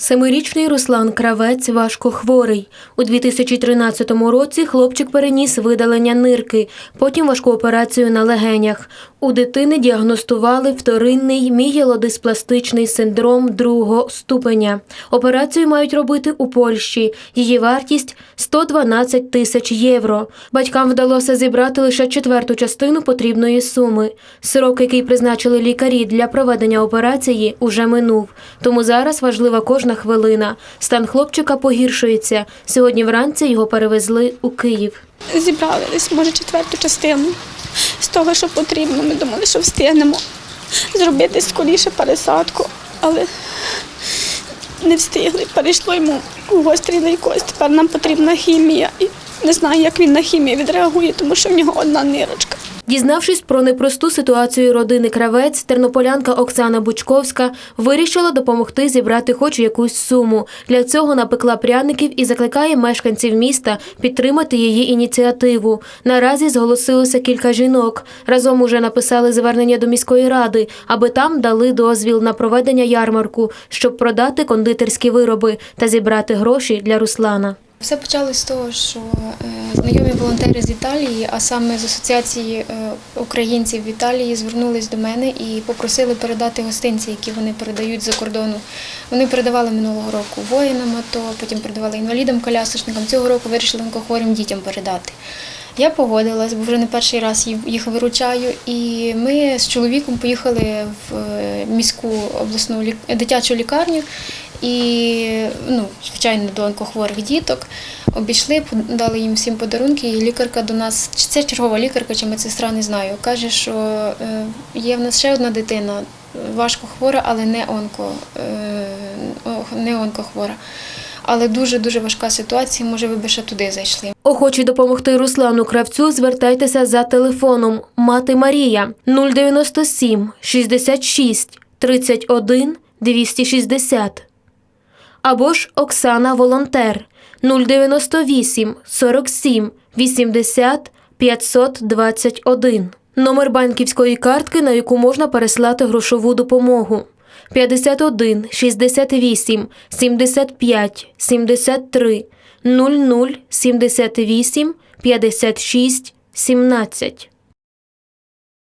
Семирічний Руслан Кравець важко хворий. У 2013 році хлопчик переніс видалення нирки, потім важку операцію на легенях. У дитини діагностували вторинний мієлодиспластичний синдром другого ступеня. Операцію мають робити у Польщі. Її вартість 112 тисяч євро. Батькам вдалося зібрати лише четверту частину потрібної суми. Срок, який призначили лікарі для проведення операції, уже минув. Тому зараз важлива кожна хвилина. Стан хлопчика погіршується. Сьогодні вранці його перевезли у Київ. Зібрали десь, може, четверту частину з того, що потрібно. Ми думали, що встигнемо зробити скоріше пересадку, але не встигли. Перейшло йому гострий лейкоз. Тепер нам потрібна хімія. І не знаю, як він на хімію відреагує, тому що в нього одна нирочка. Дізнавшись про непросту ситуацію родини Кравець, тернополянка Оксана Бучковська вирішила допомогти зібрати хоч якусь суму. Для цього напекла пряників і закликає мешканців міста підтримати її ініціативу. Наразі зголосилося кілька жінок. Разом уже написали звернення до міської ради, аби там дали дозвіл на проведення ярмарку, щоб продати кондитерські вироби та зібрати гроші для Руслана. Все почалось з того, що е, знайомі волонтери з Італії, а саме з асоціації е, українців в Італії, звернулись до мене і попросили передати гостинці, які вони передають за кордону. Вони передавали минулого року воїнам АТО, потім передавали інвалідам, колясочникам. Цього року вирішили онкохворим дітям передати. Я погодилась, бо вже не перший раз їх- виручаю. І ми з чоловіком поїхали в е, міську обласну дитячу лікарню і, ну, звичайно, до онкохворих діток. Обійшли, дали їм всім подарунки, і лікарка до нас, чи це чергова лікарка, чи медсестра, не знаю, каже, що е, є в нас ще одна дитина, важко хвора, але не онко, е, не онкохвора. Але дуже-дуже важка ситуація, може, ви би ще туди зайшли. Охочі допомогти Руслану Кравцю, звертайтеся за телефоном Мати Марія 097 66 31 260 або ж Оксана Волонтер 098 47 80 521. Номер банківської картки, на яку можна переслати грошову допомогу. 51 68 75 73 00 78 56 17.